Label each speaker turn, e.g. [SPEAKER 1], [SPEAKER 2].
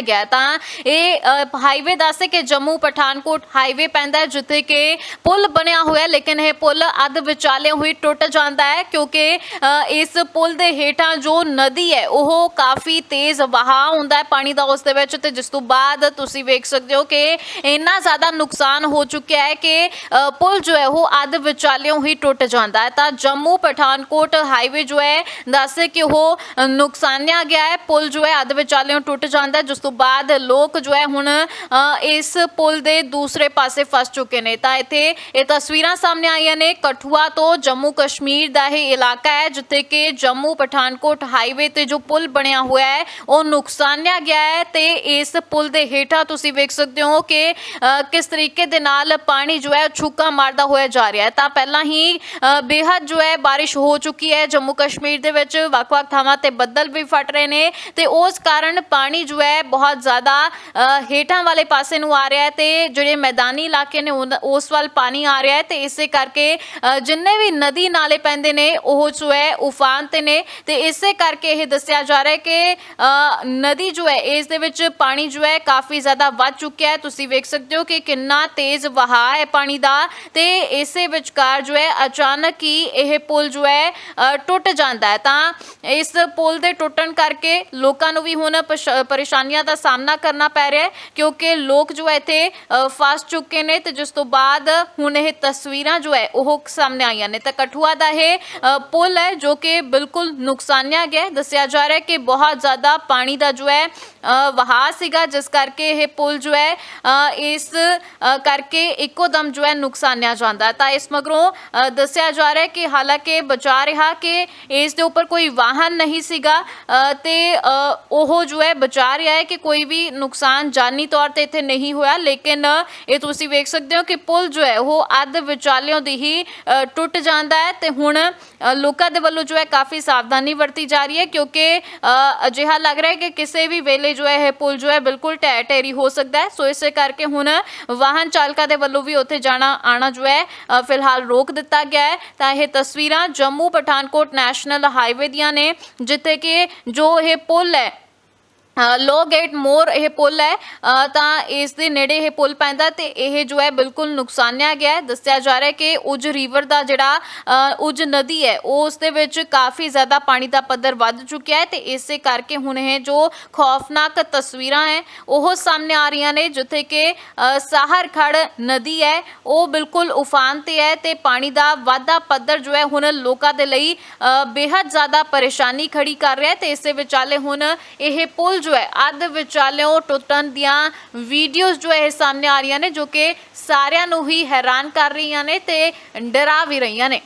[SPEAKER 1] ਗਿਆ ਤਾਂ ਇਹ ਹਾਈਵੇ ਦੱਸੇ ਕਿ ਜੰਮੂ ਪਠਾਨਕੋਟ ਹਾਈਵੇ ਪੈਂਦਾ ਹੈ, ਜਿੱਥੇ ਕਿ ਪੁਲ ਬਣਿਆ ਹੋਇਆ ਲੇਕਿਨ ਇਹ ਪੁਲ ਅੱਧ ਵਿਚਾਲੇ ਹੋਈ ਟੁੱਟ ਜਾਂਦਾ ਹੈ, ਕਿਉਂਕਿ ਇਸ ਪੁਲ ਦੇ ਹੇਠਾਂ ਜੋ ਨਦੀ ਹੈ, ਉਹ ਕਾਫੀ ਤੇਜ਼ ਵਹਾਅ ਹੁੰਦਾ ਹੈ ਪਾਣੀ ਦਾ ਉਸ ਦੇ ਵਿੱਚ ਤੇ ਜਿਸ ਤੋਂ ਬਾਅਦ ਤੁਸੀਂ ਵੇਖ ਸਕਦੇ ਹੋ ਕਿ ਇੰਨਾ ਜ਼ਿਆਦਾ ਨੁਕਸਾਨ ਹੋ ਚੁੱਕਿਆ ਹੈ ਕਿ ਪੁਲ ਜੋ ਹੈ, ਉਹ ਅੱਧ ਵਿਚਾਲਿਓਂ ਹੀ ਟੁੱਟ ਜਾਂਦਾ ਹੈ। ਤਾਂ ਜੰਮੂ ਪਠਾਨਕੋਟ ਹਾਈਵੇ ਜੋ ਹੈ, ਦੱਸੇ ਕਿ ਉਹ ਨੁਕਸਾਨਿਆ ਗਿਆ ਹੈ, ਪੁਲ ਜੋ ਹੈ ਅੱਧ ਵਿਚਾਲਿਓਂ ਟੁੱਟ ਜਾਂਦਾ ਹੈ, ਜਿਸ ਤੋਂ ਬਾਅਦ ਲੋਕ ਜੋ ਹੈ ਹੁਣ ਇਸ ਪੁਲ ਦੇ ਦੂਸਰੇ ਪਾਸੇ ਫਸ ਚੁੱਕੇ ਨੇ। ਤਾਂ ਇੱਥੇ ਇਹ ਤਸਵੀਰਾਂ ਸਾਹਮਣੇ ਆਈਆਂ ਨੇ। ਕਠੂਆ ਤੋਂ ਜੰਮੂ ਕਸ਼ਮੀਰ ਦਾ ਇਹ ਇਲਾਕਾ ਹੈ, ਜਿੱਥੇ ਕਿ ਜੰਮੂ ਪਠਾਨਕੋਟ ਹਾਈਵੇ ਤੇ ਜੋ ਪੁਲ ਬਣਿਆ ਹੋਇਆ ਹੈ, ਉਹ ਨੁਕਸਾਨਿਆ ਗਿਆ ਹੈ ਤੇ ਇਸ ਪੁਲ ਦੇ ਹੇਠਾਂ ਤੁਸੀਂ ਵੇਖ ਸਕਦੇ ਹੋ ਕਿ ਕਿਸ ਤਰੀਕੇ ਦੇ ਨਾਲ ਪਾਣੀ ਜੋ ਹੈ ਛੁੱਕਾ ਮਾਰਦਾ ਹੋਇਆ ਜਾ ਰਿਹਾ ਹੈ। ਤਾਂ ਪਹਿਲਾਂ ਹੀ ਬੇਹੱਦ ਜੋ ਹੈ ਬਾਰਿਸ਼ ਹੋ ਚੁੱਕੀ ਹੈ ਜੰਮੂ ਕਸ਼ਮੀਰ ਦੇ ਵਿੱਚ। ਵੱਖ-ਵੱਖ ਥਾਵਾਂ ਤੇ ਬੱਦਲ ਵੀ ਫਟ ਰਹੇ ਨੇ ਤੇ ਉਸ ਕਾਰਨ ਪਾਣੀ ਜੋ ਹੈ ਬਹੁਤ ਜ਼ਿਆਦਾ ਹੇਠਾਂ ਵਾਲੇ ਪਾਸੇ ਨੂੰ ਆ ਰਿਹਾ ਹੈ ਤੇ ਜਿਹੜੇ ਮੈਦਾਨੀ ਇਲਾਕੇ ਨੇ ਉਨ- ਉਸ ਵੱਲ ਪਾਣੀ ਆ ਰਿਹਾ ਹੈ ਤੇ ਇਸੇ ਕਰਕੇ ਜਿੰਨੇ ਵੀ ਨਦੀ ਨਾਲੇ ਪੈਂਦੇ ਨੇ, ਉਹ ਜੋ ਹੈ ਉਫਾਨ ਤੇ ਨੇ ਤੇ ਇਸੇ ਕਰਕੇ ਇਹ ਦੱਸਿਆ ਜਾ ਰਿਹਾ ਹੈ ਕਿ ਨਦੀ ਜੋ ਹੈ, ਇਸ ਦੇ ਵਿੱਚ ਪਾਣੀ ਜੋ ਹੈ ਕਾਫੀ ਜ਼ਿਆਦਾ ਵੱਧ ਚੁੱਕਿਆ ਹੈ। ਤੁਸੀਂ ਵੇਖ ਸਕਦੇ ਹੋ ਕਿ ਕਿੰਨਾ ਤੇਜ਼ ਵਹਾਅ ਹੈ ਪਾਣੀ ਦਾ ਤੇ ਇਸੇ ਵਿਚਕਾਰ ਜੋ ਹੈ ਅਚਾਨਕ ਹੀ ਇਹ ਪੁਲ ਜੋ ਹੈ ਟੁੱਟ ਜਾਂਦਾ ਹੈ। ਤਾਂ ਇਸ ਪੁਲ ਦੇ ਟੁੱਟਣ ਕਰਕੇ ਲੋਕਾਂ ਨੂੰ ਵੀ ਹੁਣ ਪਸ਼- ਪਰੇਸ਼ਾਨੀਆਂ ਦਾ ਸਾਹਮਣਾ ਕਰਨਾ ਪੈ ਰਿਹਾ ਹੈ ਕਿਉਂਕਿ ਲੋਕ ਜੋ ਹੈ ਇੱਥੇ ਅ, ਫਸ ਚੁੱਕੇ ਨੇ ਤੇ ਜਿਸ ਤੋਂ ਬਾਅਦ ਹੁਣ ਇਹ ਤਸਵੀਰਾਂ ਜੋ ਹੈ ਉਹ ਸਾਹਮਣੇ ਆਈਆਂ ਨੇ ਤਾਂ ਕਠੂਆ ਦਾ ਇਹ ਅ, ਪੁਲ ਹੈ ਜੋ ਕਿ ਬਿਲਕੁਲ ਨੁਕਸਾਨਿਆ ਗਿਆ ਹੈ। ਦੱਸਿਆ ਜਾ ਰਿਹਾ ਹੈ ਕਿ ਬਹੁਤ ਜ਼ਿਆਦਾ ਪਾਣੀ ਦਾ ਜੋ ਹੈ ਅ, ਵਹਾਅ ਸੀਗਾ ਜਿਸ ਕਰਕੇ ਇਹ ਪੁਲ ਜੋ ਹੈ ਅ, ਇਸ ਅ, ਕਰਕੇ ਇੱਕੋ ਦਮ ਜੋ ਹੈ ਨੁਕਸਾਨਿਆ ਜਾਂਦਾ ਹੈ। ਤਾਂ ਇਸ ਮਗਰੋਂ ਅ, ਦੱਸਿਆ ਜਾ ਰਿਹਾ ਹੈ ਕਿ ਹਾਲਾਂਕਿ ਬਚਾ ਰਿਹਾ ਕਿ ਇਸ ਦੇ ਉੱਪਰ ਕੋਈ ਵਾਹਨ ਨਹੀਂ ਸੀਗਾ ਅ, ਤੇ ਅ, ਉਹ ਜੋ ਹੈ ਬਚਾ ਰਿਹਾ ਹੈ ਕਿ ਕੋਈ ਵੀ ਨੁਕਸਾਨ ਜਾਨੀ ਤੌਰ ਤੇ ਇੱਥੇ ਨਹੀਂ ਹੋਇਆ, ਲੇਕਿਨ ਇਹ ਤੁਸੀਂ ਵੇਖ ਸਕਦੇ ਹੋ ਕਿ ਪੁਲ ਜੋ ਹੈ, ਉਹ ਅੱਧ ਵਿਚਾਲਿਓਂ ਦੀ ਹੀ ਟੁੱਟ ਜਾਂਦਾ ਹੈ ਤੇ ਹੁਣ ਲੋਕਾਂ ਦੇ ਵੱਲੋਂ ਜੋ ਹੈ, ਕਾਫੀ ਸਾਵਧਾਨੀ ਵਰਤੀ ਜਾ ਰਹੀ ਹੈ ਕਿਉਂਕਿ ਅਜਿਹਾ ਲੱਗ ਰਿਹਾ ਹੈ ਕਿ ਕਿਸੇ ਵੀ ਵੇਲੇ ਜੋ ਹੈ, ਇਹ ਪੁਲ ਜੋ ਹੈ, ਬਿਲਕੁਲ ਢਹਿ ਢੇਰੀ ਹੋ ਸਕਦਾ ਹੈ। ਸੋ ਇਸੇ ਕਰਕੇ ਹੁਣ, ਵਾਹਨ ਚਾਲਕਾਂ ਦੇ ਵੱਲੋਂ ਵੀ ਉੱਥੇ ਜਾਣਾ, ਆਣਾ ਜੋ ਹੈ ਫਿਲਹਾਲ ਰੋਕ ਦਿੱਤਾ ਗਿਆ ਹੈ। ਤਾਂ ਇਹ ਤਸਵੀਰਾਂ ਜੰਮੂ ਪਠਾਨਕੋਟ ਨੈਸ਼ਨਲ ਹਾਈਵੇ ਦੀਆਂ ਨੇ, ਜਿੱਥੇ ਕਿ ਜੋ ਇਹ ਪੁਲ ਹੈ ਲੋ ਗੇਟ ਮੋਰ ਇਹ ਪੁਲ ਹੈ ਤਾਂ ਇਸ ਦੇ ਨੇੜੇ ਇਹ ਪੁਲ ਪੈਂਦਾ ਤੇ ਇਹ ਜੋ ਹੈ ਬਿਲਕੁਲ ਨੁਕਸਾਨਿਆ ਗਿਆ ਹੈ। ਦੱਸਿਆ ਜਾ ਰਿਹਾ ਹੈ ਕਿ ਉਜ ਰਿਵਰ ਦਾ ਜਿਹੜਾ ਉਜ ਨਦੀ ਹੈ ਉਸ ਦੇ ਵਿੱਚ ਕਾਫੀ ਜ਼ਿਆਦਾ ਪਾਣੀ ਦਾ ਪੱਧਰ ਵੱਧ ਚੁੱਕਿਆ ਹੈ ਤੇ ਇਸੇ ਕਰਕੇ ਹੁਣ ਇਹ ਜੋ ਖੌਫਨਾਕ ਤਸਵੀਰਾਂ ਹੈ ਉਹ ਸਾਹਮਣੇ ਆ ਰਹੀਆਂ ਨੇ ਜਿੱਥੇ ਕਿ ਸਾਹਰਖੜ ਨਦੀ ਹੈ ਉਹ ਬਿਲਕੁਲ ਉਫਾਨ ਤੇ ਹੈ ਤੇ ਪਾਣੀ ਦਾ ਵਾਧਾ ਪੱਧਰ ਜੋ ਹੈ ਹੁਣ ਲੋਕਾਂ ਦੇ ਲਈ ਅ, ਬੇहद ਜ਼ਿਆਦਾ ਪਰੇਸ਼ਾਨੀ ਖੜੀ ਕਰ ਰਿਹਾ ਹੈ ਤੇ ਇਸੇ ਵਿਚਾਲੇ ਹੁਣ ਇਹ ਪੁਲ ਜੋ ਹੈ, ਅੱਧ ਵਿਚਾਲਿਓਂ ਟੁੱਟਣ ਦੀਆਂ ਵੀਡੀਓਜ਼ ਜੋ ਹੈ ਇਹ ਸਾਹਮਣੇ ਆ ਰਹੀਆਂ ਨੇ, ਜੋ ਕਿ ਸਾਰਿਆਂ ਨੂੰ ਹੀ ਹੈਰਾਨ ਕਰ ਰਹੀਆਂ ਨੇ ਤੇ ਡਰਾ ਵੀ ਰਹੀਆਂ ਨੇ।